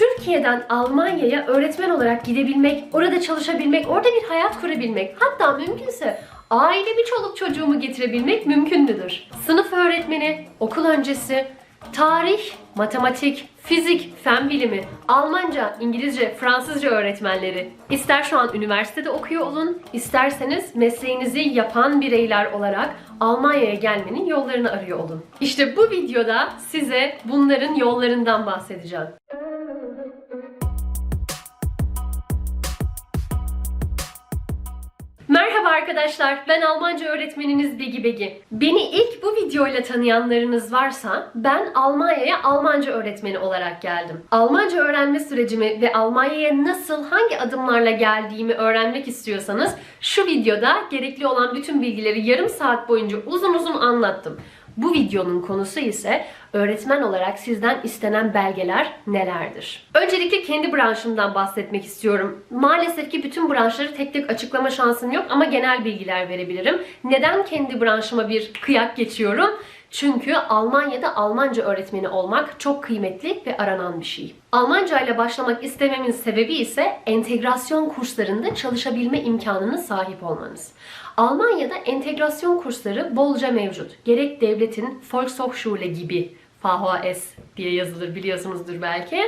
Türkiye'den Almanya'ya öğretmen olarak gidebilmek, orada çalışabilmek, orada bir hayat kurabilmek, hatta mümkünse ailemi çoluk çocuğumu getirebilmek mümkün müdür? Sınıf öğretmeni, okul öncesi, tarih, matematik, fizik, fen bilimi, Almanca, İngilizce, Fransızca öğretmenleri. İster şu an üniversitede okuyor olun, isterseniz mesleğinizi yapan bireyler olarak Almanya'ya gelmenin yollarını arıyor olun. İşte bu videoda size bunların yollarından bahsedeceğim. Merhaba arkadaşlar, ben Almanca öğretmeniniz Begi Begi. Beni ilk bu videoyla tanıyanlarınız varsa, ben Almanya'ya Almanca öğretmeni olarak geldim. Almanca öğrenme sürecimi ve Almanya'ya nasıl, hangi adımlarla geldiğimi öğrenmek istiyorsanız, şu videoda gerekli olan bütün bilgileri yarım saat boyunca uzun uzun anlattım. Bu videonun konusu ise öğretmen olarak sizden istenen belgeler nelerdir? Öncelikle kendi branşımdan bahsetmek istiyorum. Maalesef ki bütün branşları tek tek açıklama şansım yok ama genel bilgiler verebilirim. Neden kendi branşıma bir kıyak geçiyorum? Çünkü Almanya'da Almanca öğretmeni olmak çok kıymetli ve aranan bir şey. Almanca ile başlamak istememin sebebi ise entegrasyon kurslarında çalışabilme imkanına sahip olmanız. Almanya'da entegrasyon kursları bolca mevcut. Gerek devletin Volkshochschule gibi VHS diye yazılır biliyorsunuzdur belki.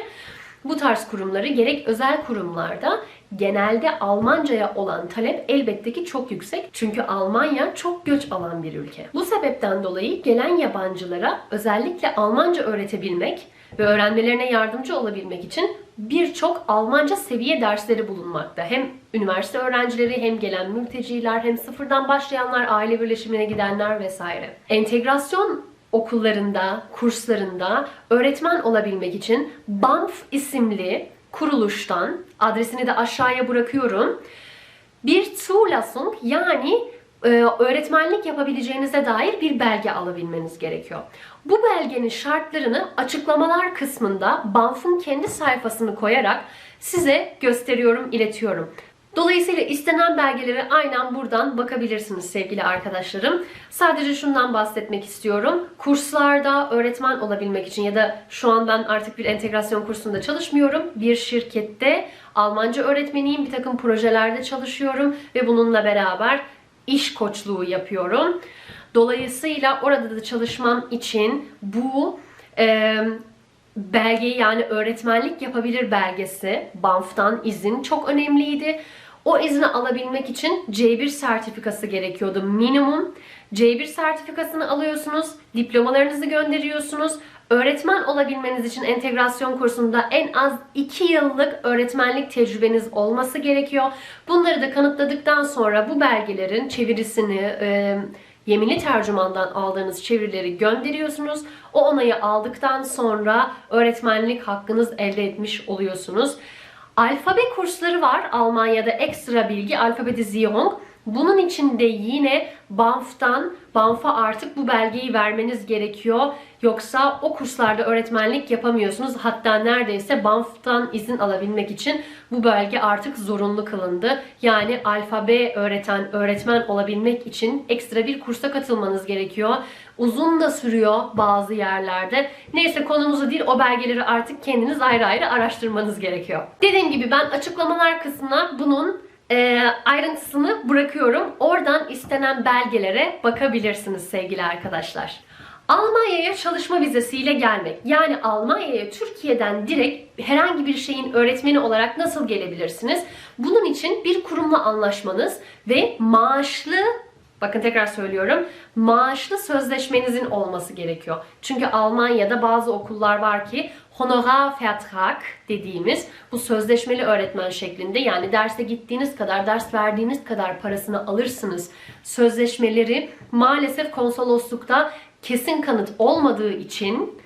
Bu tarz kurumları gerek özel kurumlarda genelde Almanca'ya olan talep elbette ki çok yüksek. Çünkü Almanya çok göç alan bir ülke. Bu sebepten dolayı gelen yabancılara özellikle Almanca öğretebilmek ve öğrenmelerine yardımcı olabilmek için birçok Almanca seviye dersleri bulunmakta. Hem üniversite öğrencileri hem gelen mülteciler hem sıfırdan başlayanlar, aile birleşimine gidenler vesaire. Entegrasyon okullarında, kurslarında öğretmen olabilmek için BAMF isimli kuruluştan, adresini de aşağıya bırakıyorum, bir Zulassung yani e, öğretmenlik yapabileceğinize dair bir belge alabilmeniz gerekiyor. Bu belgenin şartlarını açıklamalar kısmında BAMF'ın kendi sayfasını koyarak size gösteriyorum, iletiyorum. Dolayısıyla istenen belgelere aynen buradan bakabilirsiniz sevgili arkadaşlarım. Sadece şundan bahsetmek istiyorum. Kurslarda öğretmen olabilmek için ya da şu an ben artık bir entegrasyon kursunda çalışmıyorum. Bir şirkette Almanca öğretmeniyim. Bir takım projelerde çalışıyorum ve bununla beraber iş koçluğu yapıyorum. Dolayısıyla orada da çalışmam için bu e, belgeyi yani öğretmenlik yapabilir belgesi BAMF'tan izin çok önemliydi. O izni alabilmek için C1 sertifikası gerekiyordu minimum. C1 sertifikasını alıyorsunuz, diplomalarınızı gönderiyorsunuz. Öğretmen olabilmeniz için entegrasyon kursunda en az 2 yıllık öğretmenlik tecrübeniz olması gerekiyor. Bunları da kanıtladıktan sonra bu belgelerin çevirisini, e, yeminli tercümandan aldığınız çevirileri gönderiyorsunuz. O onayı aldıktan sonra öğretmenlik hakkınız elde etmiş oluyorsunuz. Alfabe kursları var Almanya'da ekstra bilgi alfabeti Ziyong. Bunun için de yine BAMF'tan, BAMF'a artık bu belgeyi vermeniz gerekiyor. Yoksa o kurslarda öğretmenlik yapamıyorsunuz. Hatta neredeyse BAMF'tan izin alabilmek için bu belge artık zorunlu kılındı. Yani alfabe öğreten öğretmen olabilmek için ekstra bir kursa katılmanız gerekiyor. Uzun da sürüyor bazı yerlerde. Neyse konumuz o değil. O belgeleri artık kendiniz ayrı ayrı araştırmanız gerekiyor. Dediğim gibi ben açıklamalar kısmına bunun e, ayrıntısını bırakıyorum. Oradan istenen belgelere bakabilirsiniz sevgili arkadaşlar. Almanya'ya çalışma vizesiyle gelmek. Yani Almanya'ya Türkiye'den direkt herhangi bir şeyin öğretmeni olarak nasıl gelebilirsiniz? Bunun için bir kurumla anlaşmanız ve maaşlı Bakın tekrar söylüyorum. Maaşlı sözleşmenizin olması gerekiyor. Çünkü Almanya'da bazı okullar var ki Honorarvertrag dediğimiz bu sözleşmeli öğretmen şeklinde yani derse gittiğiniz kadar, ders verdiğiniz kadar parasını alırsınız. Sözleşmeleri maalesef konsoloslukta kesin kanıt olmadığı için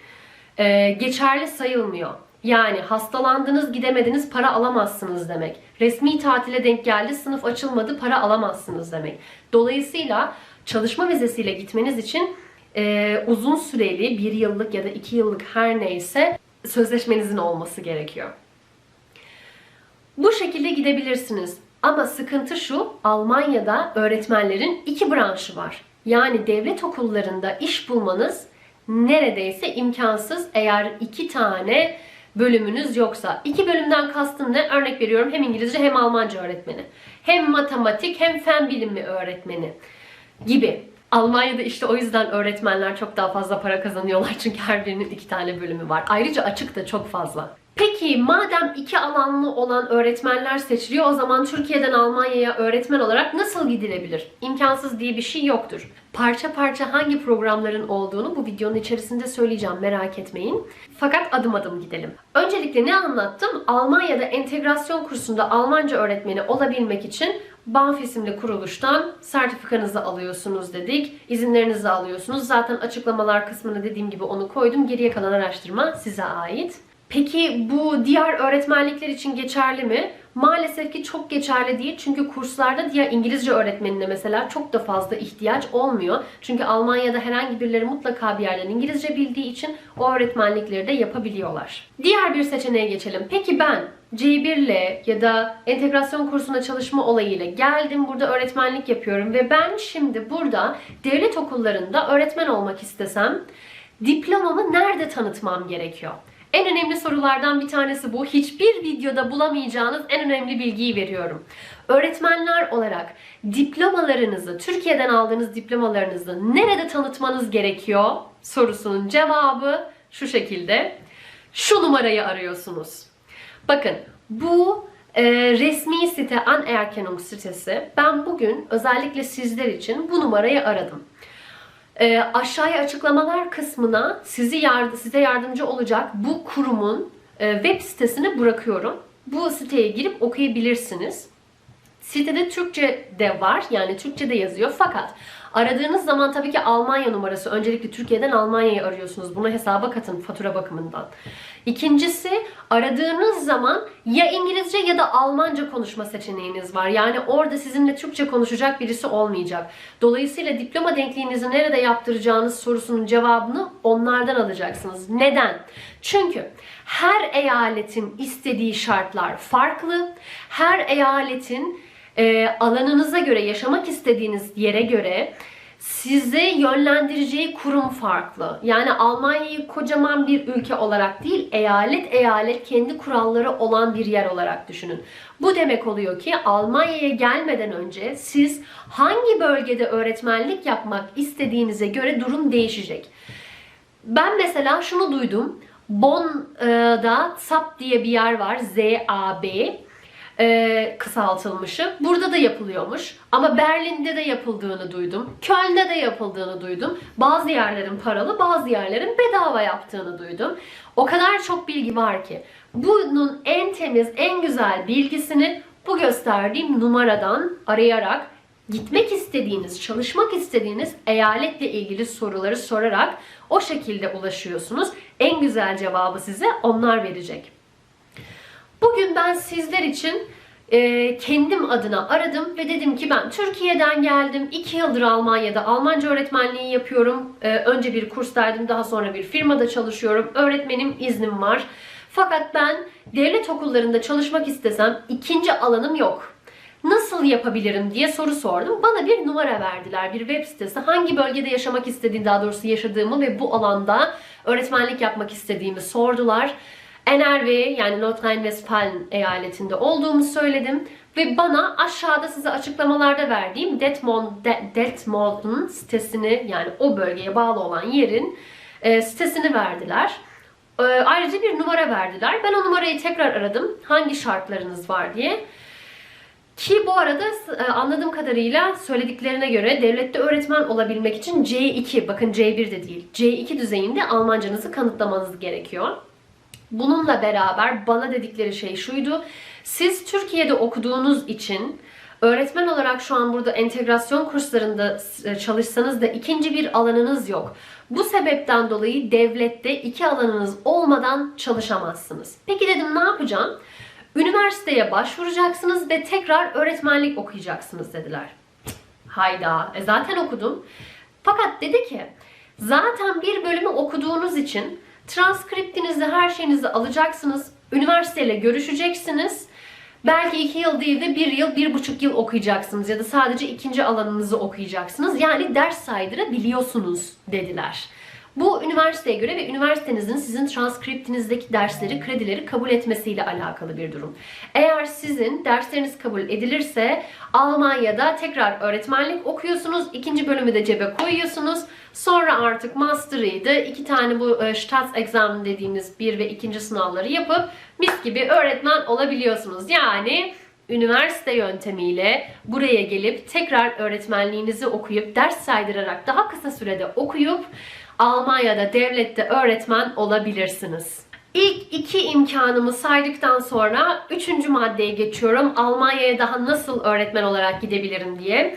e, geçerli sayılmıyor. Yani hastalandınız, gidemediniz, para alamazsınız demek. Resmi tatile denk geldi, sınıf açılmadı, para alamazsınız demek. Dolayısıyla çalışma vizesiyle gitmeniz için e, uzun süreli, bir yıllık ya da iki yıllık her neyse sözleşmenizin olması gerekiyor. Bu şekilde gidebilirsiniz. Ama sıkıntı şu, Almanya'da öğretmenlerin iki branşı var. Yani devlet okullarında iş bulmanız neredeyse imkansız eğer iki tane bölümünüz yoksa. iki bölümden kastım ne? Örnek veriyorum hem İngilizce hem Almanca öğretmeni. Hem matematik hem fen bilimi öğretmeni gibi. Almanya'da işte o yüzden öğretmenler çok daha fazla para kazanıyorlar çünkü her birinin iki tane bölümü var. Ayrıca açık da çok fazla. Peki madem iki alanlı olan öğretmenler seçiliyor o zaman Türkiye'den Almanya'ya öğretmen olarak nasıl gidilebilir? İmkansız diye bir şey yoktur. Parça parça hangi programların olduğunu bu videonun içerisinde söyleyeceğim merak etmeyin. Fakat adım adım gidelim. Öncelikle ne anlattım? Almanya'da entegrasyon kursunda Almanca öğretmeni olabilmek için Banf isimli kuruluştan sertifikanızı alıyorsunuz dedik. İzinlerinizi alıyorsunuz. Zaten açıklamalar kısmına dediğim gibi onu koydum. Geriye kalan araştırma size ait. Peki bu diğer öğretmenlikler için geçerli mi? Maalesef ki çok geçerli değil. Çünkü kurslarda diğer İngilizce öğretmenine mesela çok da fazla ihtiyaç olmuyor. Çünkü Almanya'da herhangi birileri mutlaka bir yerden İngilizce bildiği için o öğretmenlikleri de yapabiliyorlar. Diğer bir seçeneğe geçelim. Peki ben C1 ile ya da entegrasyon kursuna çalışma olayıyla geldim. Burada öğretmenlik yapıyorum ve ben şimdi burada devlet okullarında öğretmen olmak istesem diplomamı nerede tanıtmam gerekiyor? En önemli sorulardan bir tanesi bu. Hiçbir videoda bulamayacağınız en önemli bilgiyi veriyorum. Öğretmenler olarak diplomalarınızı, Türkiye'den aldığınız diplomalarınızı nerede tanıtmanız gerekiyor sorusunun cevabı şu şekilde. Şu numarayı arıyorsunuz. Bakın bu e, resmi site Anerkennung sitesi. Ben bugün özellikle sizler için bu numarayı aradım. E, aşağıya açıklamalar kısmına sizi yard size yardımcı olacak bu kurumun e, web sitesini bırakıyorum. Bu siteye girip okuyabilirsiniz. Sitede Türkçe de var yani Türkçe de yazıyor fakat aradığınız zaman tabii ki Almanya numarası öncelikle Türkiye'den Almanya'yı arıyorsunuz. Bunu hesaba katın fatura bakımından. İkincisi aradığınız zaman ya İngilizce ya da Almanca konuşma seçeneğiniz var. Yani orada sizinle Türkçe konuşacak birisi olmayacak. Dolayısıyla diploma denkliğinizi nerede yaptıracağınız sorusunun cevabını onlardan alacaksınız. Neden? Çünkü her eyaletin istediği şartlar farklı. Her eyaletin e, alanınıza göre, yaşamak istediğiniz yere göre size yönlendireceği kurum farklı. Yani Almanya'yı kocaman bir ülke olarak değil, eyalet eyalet kendi kuralları olan bir yer olarak düşünün. Bu demek oluyor ki Almanya'ya gelmeden önce siz hangi bölgede öğretmenlik yapmak istediğinize göre durum değişecek. Ben mesela şunu duydum. Bonn'da SAP diye bir yer var. Z-A-B e, kısaltılmışı. Burada da yapılıyormuş. Ama Berlin'de de yapıldığını duydum. Köln'de de yapıldığını duydum. Bazı yerlerin paralı, bazı yerlerin bedava yaptığını duydum. O kadar çok bilgi var ki. Bunun en temiz, en güzel bilgisini bu gösterdiğim numaradan arayarak gitmek istediğiniz, çalışmak istediğiniz eyaletle ilgili soruları sorarak o şekilde ulaşıyorsunuz. En güzel cevabı size onlar verecek. Bugün ben sizler için e, kendim adına aradım ve dedim ki ben Türkiye'den geldim. 2 yıldır Almanya'da Almanca öğretmenliği yapıyorum. E, önce bir kurstaydım, daha sonra bir firmada çalışıyorum. Öğretmenim iznim var. Fakat ben devlet okullarında çalışmak istesem ikinci alanım yok. Nasıl yapabilirim diye soru sordum. Bana bir numara verdiler, bir web sitesi. Hangi bölgede yaşamak istediğim, daha doğrusu yaşadığımı ve bu alanda öğretmenlik yapmak istediğimi sordular. NRW yani Nordrhein-Westfalen eyaletinde olduğumu söyledim. Ve bana aşağıda size açıklamalarda verdiğim Detmold, De, Detmold'un sitesini yani o bölgeye bağlı olan yerin e, sitesini verdiler. E, ayrıca bir numara verdiler. Ben o numarayı tekrar aradım. Hangi şartlarınız var diye. Ki bu arada e, anladığım kadarıyla söylediklerine göre devlette öğretmen olabilmek için C2, bakın C1 de değil, C2 düzeyinde Almancanızı kanıtlamanız gerekiyor. Bununla beraber bana dedikleri şey şuydu. Siz Türkiye'de okuduğunuz için öğretmen olarak şu an burada entegrasyon kurslarında e, çalışsanız da ikinci bir alanınız yok. Bu sebepten dolayı devlette iki alanınız olmadan çalışamazsınız. Peki dedim ne yapacağım? Üniversiteye başvuracaksınız ve tekrar öğretmenlik okuyacaksınız dediler. Hayda, e zaten okudum. Fakat dedi ki zaten bir bölümü okuduğunuz için Transkriptinizi, her şeyinizi alacaksınız. Üniversiteyle görüşeceksiniz. Belki iki yıl değil de bir yıl, bir buçuk yıl okuyacaksınız ya da sadece ikinci alanınızı okuyacaksınız. Yani ders saydırabiliyorsunuz dediler. Bu üniversiteye göre ve üniversitenizin sizin transkriptinizdeki dersleri, kredileri kabul etmesiyle alakalı bir durum. Eğer sizin dersleriniz kabul edilirse Almanya'da tekrar öğretmenlik okuyorsunuz. ikinci bölümü de cebe koyuyorsunuz. Sonra artık master'ıydı. iki tane bu e, Staatsexamen dediğimiz bir ve ikinci sınavları yapıp mis gibi öğretmen olabiliyorsunuz. Yani üniversite yöntemiyle buraya gelip tekrar öğretmenliğinizi okuyup ders saydırarak daha kısa sürede okuyup Almanya'da devlette öğretmen olabilirsiniz. İlk iki imkanımı saydıktan sonra üçüncü maddeye geçiyorum. Almanya'ya daha nasıl öğretmen olarak gidebilirim diye.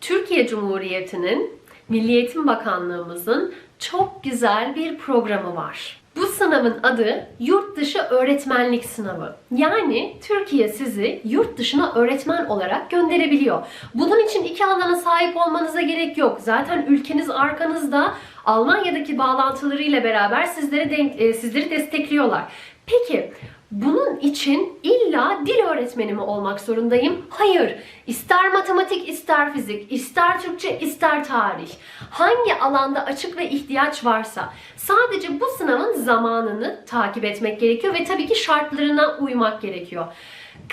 Türkiye Cumhuriyeti'nin Milli Eğitim Bakanlığımızın çok güzel bir programı var. Bu sınavın adı Yurt Dışı Öğretmenlik Sınavı. Yani Türkiye sizi yurt dışına öğretmen olarak gönderebiliyor. Bunun için iki alana sahip olmanıza gerek yok. Zaten ülkeniz arkanızda Almanya'daki bağlantılarıyla beraber sizlere denk, e, sizleri destekliyorlar. Peki bunun için illa dil öğretmeni mi olmak zorundayım? Hayır. İster matematik, ister fizik, ister Türkçe, ister tarih. Hangi alanda açık ve ihtiyaç varsa sadece bu sınavın zamanını takip etmek gerekiyor ve tabii ki şartlarına uymak gerekiyor.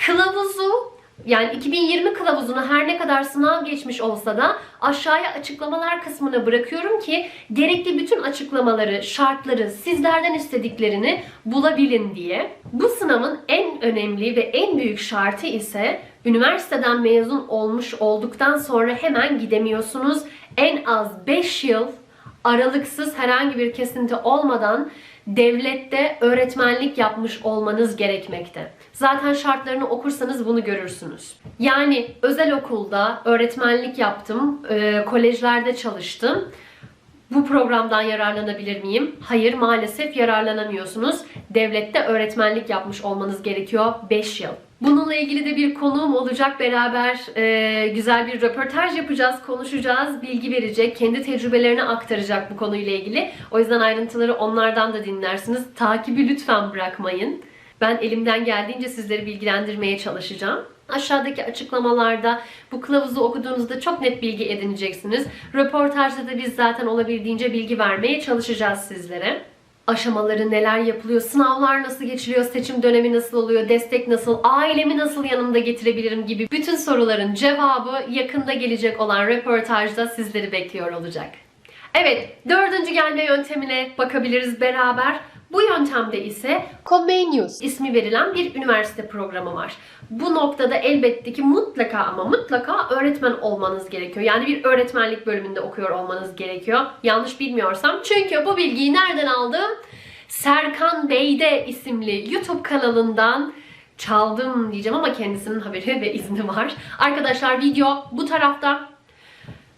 Kılavuzu yani 2020 kılavuzunu her ne kadar sınav geçmiş olsa da aşağıya açıklamalar kısmına bırakıyorum ki gerekli bütün açıklamaları, şartları, sizlerden istediklerini bulabilin diye. Bu sınavın en önemli ve en büyük şartı ise üniversiteden mezun olmuş olduktan sonra hemen gidemiyorsunuz. En az 5 yıl aralıksız herhangi bir kesinti olmadan devlette öğretmenlik yapmış olmanız gerekmekte. Zaten şartlarını okursanız bunu görürsünüz. Yani özel okulda öğretmenlik yaptım, e, kolejlerde çalıştım. Bu programdan yararlanabilir miyim? Hayır maalesef yararlanamıyorsunuz. Devlette öğretmenlik yapmış olmanız gerekiyor 5 yıl. Bununla ilgili de bir konuğum olacak. Beraber e, güzel bir röportaj yapacağız, konuşacağız, bilgi verecek, kendi tecrübelerini aktaracak bu konuyla ilgili. O yüzden ayrıntıları onlardan da dinlersiniz. Takibi lütfen bırakmayın. Ben elimden geldiğince sizleri bilgilendirmeye çalışacağım. Aşağıdaki açıklamalarda bu kılavuzu okuduğunuzda çok net bilgi edineceksiniz. Röportajda da biz zaten olabildiğince bilgi vermeye çalışacağız sizlere aşamaları neler yapılıyor, sınavlar nasıl geçiliyor, seçim dönemi nasıl oluyor, destek nasıl, ailemi nasıl yanımda getirebilirim gibi bütün soruların cevabı yakında gelecek olan röportajda sizleri bekliyor olacak. Evet, dördüncü gelme yöntemine bakabiliriz beraber. Bu yöntemde ise Comenius ismi verilen bir üniversite programı var. Bu noktada elbette ki mutlaka ama mutlaka öğretmen olmanız gerekiyor. Yani bir öğretmenlik bölümünde okuyor olmanız gerekiyor. Yanlış bilmiyorsam. Çünkü bu bilgiyi nereden aldım? Serkan Beyde isimli YouTube kanalından çaldım diyeceğim ama kendisinin haberi ve izni var. Arkadaşlar video bu tarafta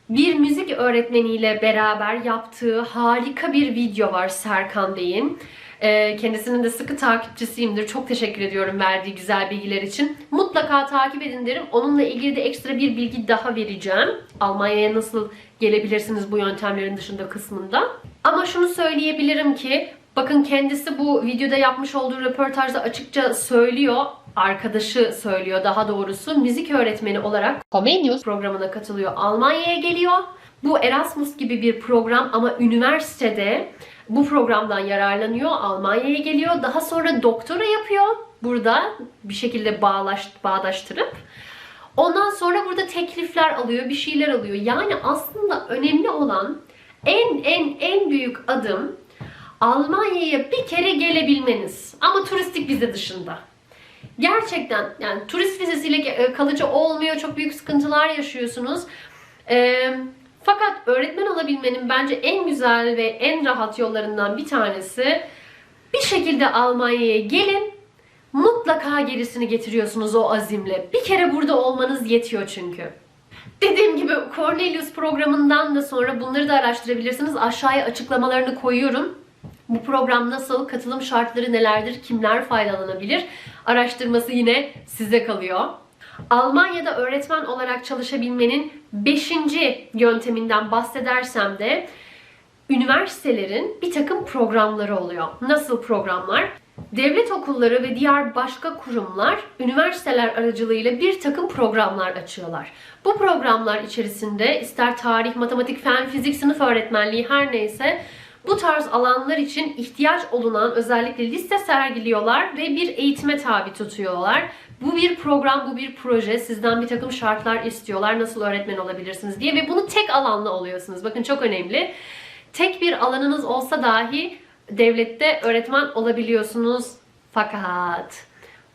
bir müzik öğretmeniyle beraber yaptığı harika bir video var Serkan Bey'in. Ee, kendisinin de sıkı takipçisiyimdir. Çok teşekkür ediyorum verdiği güzel bilgiler için. Mutlaka takip edin derim. Onunla ilgili de ekstra bir bilgi daha vereceğim. Almanya'ya nasıl gelebilirsiniz bu yöntemlerin dışında kısmında. Ama şunu söyleyebilirim ki bakın kendisi bu videoda yapmış olduğu röportajda açıkça söylüyor arkadaşı söylüyor daha doğrusu müzik öğretmeni olarak Comenius programına katılıyor. Almanya'ya geliyor. Bu Erasmus gibi bir program ama üniversitede bu programdan yararlanıyor. Almanya'ya geliyor. Daha sonra doktora yapıyor. Burada bir şekilde bağlaş, bağdaştırıp. Ondan sonra burada teklifler alıyor, bir şeyler alıyor. Yani aslında önemli olan en en en büyük adım Almanya'ya bir kere gelebilmeniz. Ama turistik vize dışında. Gerçekten yani turist vizesiyle kalıcı olmuyor. Çok büyük sıkıntılar yaşıyorsunuz. Eee fakat öğretmen olabilmenin bence en güzel ve en rahat yollarından bir tanesi bir şekilde Almanya'ya gelin mutlaka gerisini getiriyorsunuz o azimle. Bir kere burada olmanız yetiyor çünkü. Dediğim gibi Cornelius programından da sonra bunları da araştırabilirsiniz. Aşağıya açıklamalarını koyuyorum. Bu program nasıl, katılım şartları nelerdir, kimler faydalanabilir? Araştırması yine size kalıyor. Almanya'da öğretmen olarak çalışabilmenin 5. yönteminden bahsedersem de üniversitelerin bir takım programları oluyor. Nasıl programlar? Devlet okulları ve diğer başka kurumlar üniversiteler aracılığıyla bir takım programlar açıyorlar. Bu programlar içerisinde ister tarih, matematik, fen, fizik, sınıf öğretmenliği her neyse Bu tarz alanlar için ihtiyaç olunan özellikle liste sergiliyorlar ve bir eğitime tabi tutuyorlar. Bu bir program, bu bir proje. Sizden bir takım şartlar istiyorlar. Nasıl öğretmen olabilirsiniz diye ve bunu tek alanla oluyorsunuz. Bakın çok önemli. Tek bir alanınız olsa dahi devlette öğretmen olabiliyorsunuz. Fakat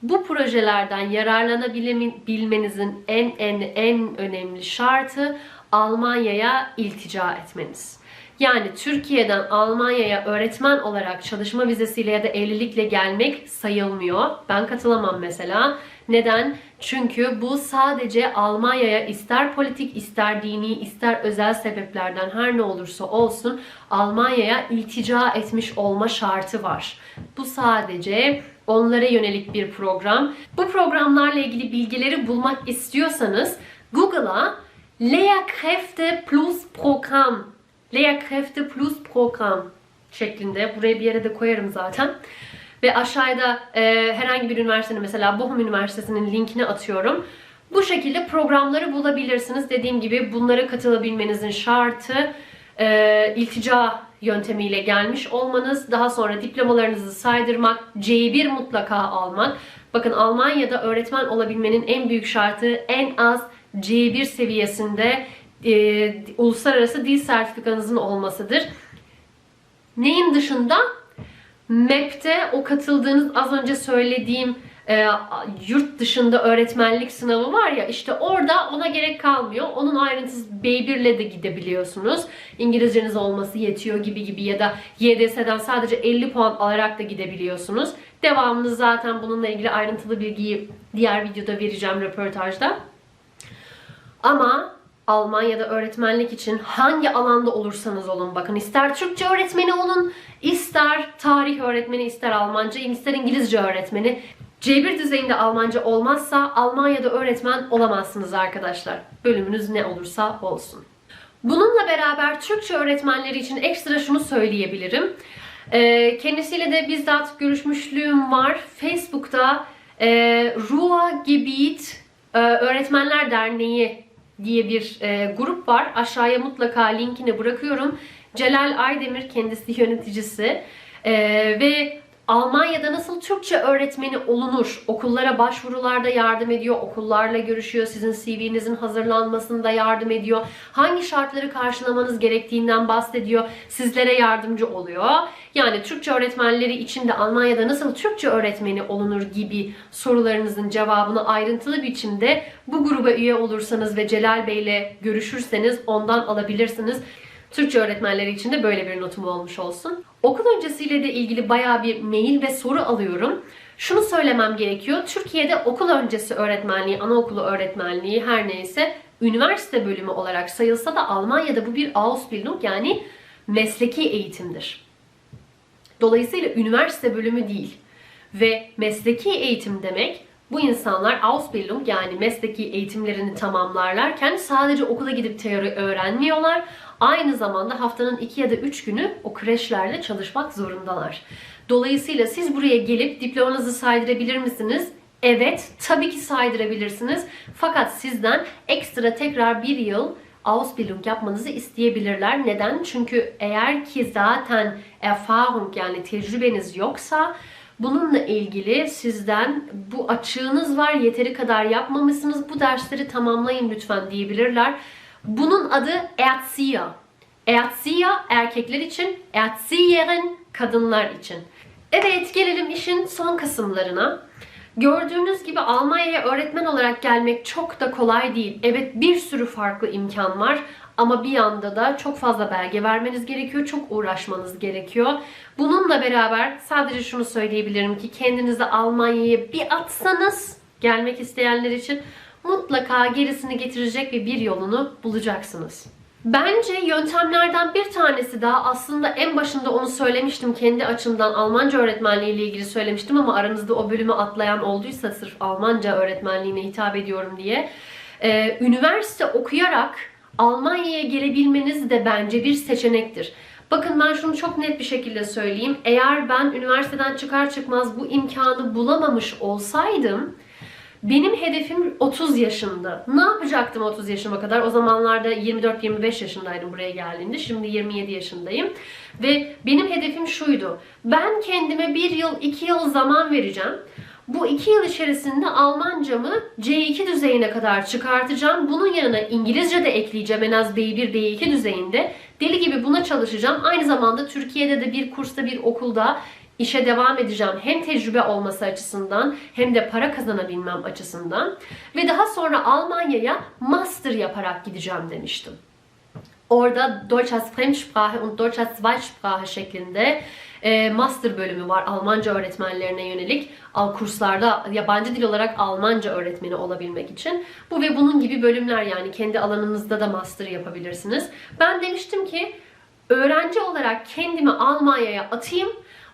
bu projelerden yararlanabilmenizin en en en önemli şartı Almanya'ya iltica etmeniz. Yani Türkiye'den Almanya'ya öğretmen olarak çalışma vizesiyle ya da evlilikle gelmek sayılmıyor. Ben katılamam mesela. Neden? Çünkü bu sadece Almanya'ya ister politik, ister dini, ister özel sebeplerden her ne olursa olsun Almanya'ya iltica etmiş olma şartı var. Bu sadece onlara yönelik bir program. Bu programlarla ilgili bilgileri bulmak istiyorsanız Google'a Lehrkräfte Plus Program Lehrkräfte Plus Program şeklinde buraya bir yere de koyarım zaten. Ve aşağıda e, herhangi bir üniversitenin mesela Bochum Üniversitesi'nin linkini atıyorum. Bu şekilde programları bulabilirsiniz. Dediğim gibi bunlara katılabilmenizin şartı e, iltica yöntemiyle gelmiş olmanız, daha sonra diplomalarınızı saydırmak, C1 mutlaka almak. Bakın Almanya'da öğretmen olabilmenin en büyük şartı en az C1 seviyesinde e, uluslararası dil sertifikanızın olmasıdır. Neyin dışında? MEP'te o katıldığınız az önce söylediğim e, yurt dışında öğretmenlik sınavı var ya işte orada ona gerek kalmıyor. Onun ayrıntısı B1'le de gidebiliyorsunuz. İngilizceniz olması yetiyor gibi gibi ya da YDS'den sadece 50 puan alarak da gidebiliyorsunuz. Devamını zaten bununla ilgili ayrıntılı bilgiyi diğer videoda vereceğim röportajda. Ama Almanya'da öğretmenlik için hangi alanda olursanız olun bakın ister Türkçe öğretmeni olun, ister tarih öğretmeni, ister Almanca, ister İngilizce öğretmeni. C1 düzeyinde Almanca olmazsa Almanya'da öğretmen olamazsınız arkadaşlar. Bölümünüz ne olursa olsun. Bununla beraber Türkçe öğretmenleri için ekstra şunu söyleyebilirim. Ee, kendisiyle de bizzat görüşmüşlüğüm var. Facebook'ta e, Ruhrgebiet e, Öğretmenler Derneği diye bir e, grup var. Aşağıya mutlaka linkini bırakıyorum. Celal Aydemir kendisi yöneticisi e, ve Almanya'da nasıl Türkçe öğretmeni olunur? Okullara başvurularda yardım ediyor, okullarla görüşüyor, sizin CV'nizin hazırlanmasında yardım ediyor. Hangi şartları karşılamanız gerektiğinden bahsediyor, sizlere yardımcı oluyor. Yani Türkçe öğretmenleri için de Almanya'da nasıl Türkçe öğretmeni olunur gibi sorularınızın cevabını ayrıntılı biçimde bu gruba üye olursanız ve Celal Bey ile görüşürseniz ondan alabilirsiniz. Türkçe öğretmenleri için de böyle bir notum olmuş olsun. Okul öncesiyle de ilgili baya bir mail ve soru alıyorum. Şunu söylemem gerekiyor. Türkiye'de okul öncesi öğretmenliği, anaokulu öğretmenliği her neyse üniversite bölümü olarak sayılsa da Almanya'da bu bir Ausbildung yani mesleki eğitimdir. Dolayısıyla üniversite bölümü değil. Ve mesleki eğitim demek bu insanlar Ausbildung yani mesleki eğitimlerini tamamlarlarken sadece okula gidip teori öğrenmiyorlar. Aynı zamanda haftanın 2 ya da 3 günü o kreşlerle çalışmak zorundalar. Dolayısıyla siz buraya gelip diplomanızı saydırabilir misiniz? Evet, tabii ki saydırabilirsiniz. Fakat sizden ekstra tekrar bir yıl Ausbildung yapmanızı isteyebilirler. Neden? Çünkü eğer ki zaten Erfahrung yani tecrübeniz yoksa Bununla ilgili sizden bu açığınız var, yeteri kadar yapmamışsınız, bu dersleri tamamlayın lütfen diyebilirler. Bunun adı Erzieher. Erzieher erkekler için, Erzieherin kadınlar için. Evet gelelim işin son kısımlarına. Gördüğünüz gibi Almanya'ya öğretmen olarak gelmek çok da kolay değil. Evet bir sürü farklı imkan var ama bir yanda da çok fazla belge vermeniz gerekiyor, çok uğraşmanız gerekiyor. Bununla beraber sadece şunu söyleyebilirim ki kendinizi Almanya'ya bir atsanız gelmek isteyenler için mutlaka gerisini getirecek ve bir yolunu bulacaksınız. Bence yöntemlerden bir tanesi daha aslında en başında onu söylemiştim kendi açımdan Almanca öğretmenliği ile ilgili söylemiştim ama aranızda o bölümü atlayan olduysa sırf Almanca öğretmenliğine hitap ediyorum diye. Ee, üniversite okuyarak Almanya'ya gelebilmeniz de bence bir seçenektir. Bakın ben şunu çok net bir şekilde söyleyeyim. Eğer ben üniversiteden çıkar çıkmaz bu imkanı bulamamış olsaydım Benim hedefim 30 yaşında. Ne yapacaktım 30 yaşıma kadar? O zamanlarda 24-25 yaşındaydım buraya geldiğimde. Şimdi 27 yaşındayım. Ve benim hedefim şuydu. Ben kendime bir yıl, iki yıl zaman vereceğim. Bu iki yıl içerisinde Almancamı C2 düzeyine kadar çıkartacağım. Bunun yanına İngilizce de ekleyeceğim en az B1, B2 düzeyinde. Deli gibi buna çalışacağım. Aynı zamanda Türkiye'de de bir kursta, bir okulda işe devam edeceğim. Hem tecrübe olması açısından hem de para kazanabilmem açısından. Ve daha sonra Almanya'ya master yaparak gideceğim demiştim. Orada Deutsch als Fremdsprache und Deutsch als Zweitsprache şeklinde e, master bölümü var Almanca öğretmenlerine yönelik al kurslarda yabancı dil olarak Almanca öğretmeni olabilmek için. Bu ve bunun gibi bölümler yani kendi alanınızda da master yapabilirsiniz. Ben demiştim ki öğrenci olarak kendimi Almanya'ya atayım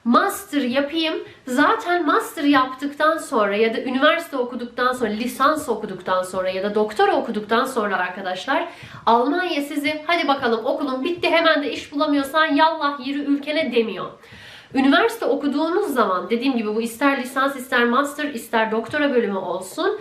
master yapayım. Zaten master yaptıktan sonra ya da üniversite okuduktan sonra, lisans okuduktan sonra ya da doktora okuduktan sonra arkadaşlar Almanya sizi hadi bakalım okulun bitti hemen de iş bulamıyorsan yallah yürü ülkene demiyor. Üniversite okuduğunuz zaman dediğim gibi bu ister lisans ister master ister doktora bölümü olsun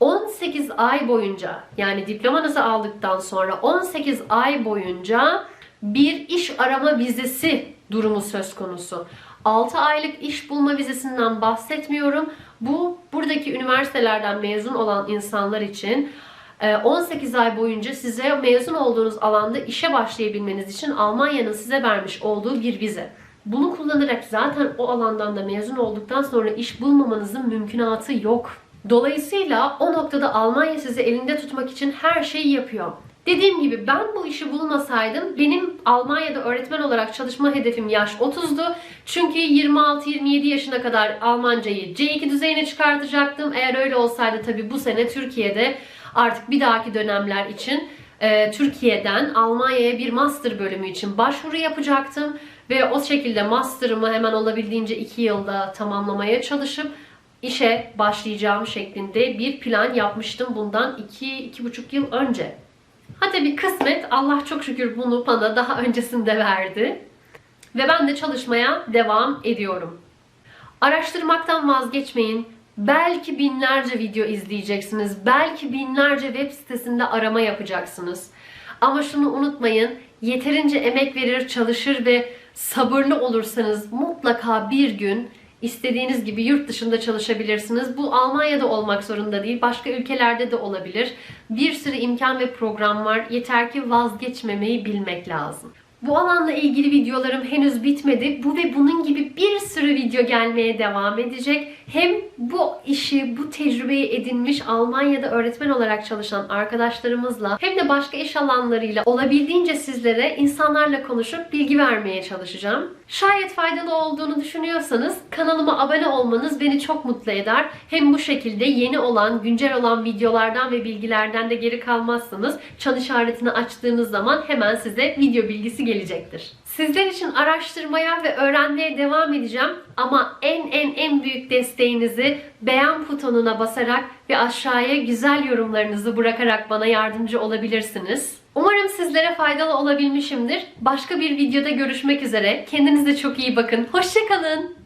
18 ay boyunca yani diplomanızı aldıktan sonra 18 ay boyunca bir iş arama vizesi durumu söz konusu. 6 aylık iş bulma vizesinden bahsetmiyorum. Bu buradaki üniversitelerden mezun olan insanlar için 18 ay boyunca size mezun olduğunuz alanda işe başlayabilmeniz için Almanya'nın size vermiş olduğu bir vize. Bunu kullanarak zaten o alandan da mezun olduktan sonra iş bulmamanızın mümkünatı yok. Dolayısıyla o noktada Almanya sizi elinde tutmak için her şeyi yapıyor. Dediğim gibi ben bu işi bulmasaydım benim Almanya'da öğretmen olarak çalışma hedefim yaş 30'du. Çünkü 26-27 yaşına kadar Almancayı C2 düzeyine çıkartacaktım. Eğer öyle olsaydı tabii bu sene Türkiye'de artık bir dahaki dönemler için e, Türkiye'den Almanya'ya bir master bölümü için başvuru yapacaktım. Ve o şekilde master'ımı hemen olabildiğince 2 yılda tamamlamaya çalışıp işe başlayacağım şeklinde bir plan yapmıştım bundan 2-2,5 yıl önce. Hadi bir kısmet Allah çok şükür bunu bana daha öncesinde verdi. Ve ben de çalışmaya devam ediyorum. Araştırmaktan vazgeçmeyin. Belki binlerce video izleyeceksiniz. Belki binlerce web sitesinde arama yapacaksınız. Ama şunu unutmayın. Yeterince emek verir, çalışır ve sabırlı olursanız mutlaka bir gün istediğiniz gibi yurt dışında çalışabilirsiniz. Bu Almanya'da olmak zorunda değil, başka ülkelerde de olabilir. Bir sürü imkan ve program var. Yeter ki vazgeçmemeyi bilmek lazım. Bu alanla ilgili videolarım henüz bitmedi. Bu ve bunun gibi bir sürü video gelmeye devam edecek. Hem bu işi, bu tecrübeyi edinmiş Almanya'da öğretmen olarak çalışan arkadaşlarımızla hem de başka iş alanlarıyla olabildiğince sizlere insanlarla konuşup bilgi vermeye çalışacağım. Şayet faydalı olduğunu düşünüyorsanız kanalıma abone olmanız beni çok mutlu eder. Hem bu şekilde yeni olan, güncel olan videolardan ve bilgilerden de geri kalmazsınız. Çan işaretini açtığınız zaman hemen size video bilgisi gelecektir. Sizler için araştırmaya ve öğrenmeye devam edeceğim ama en en en büyük desteğinizi beğen butonuna basarak ve aşağıya güzel yorumlarınızı bırakarak bana yardımcı olabilirsiniz. Umarım sizlere faydalı olabilmişimdir. Başka bir videoda görüşmek üzere. Kendinize çok iyi bakın. Hoşçakalın.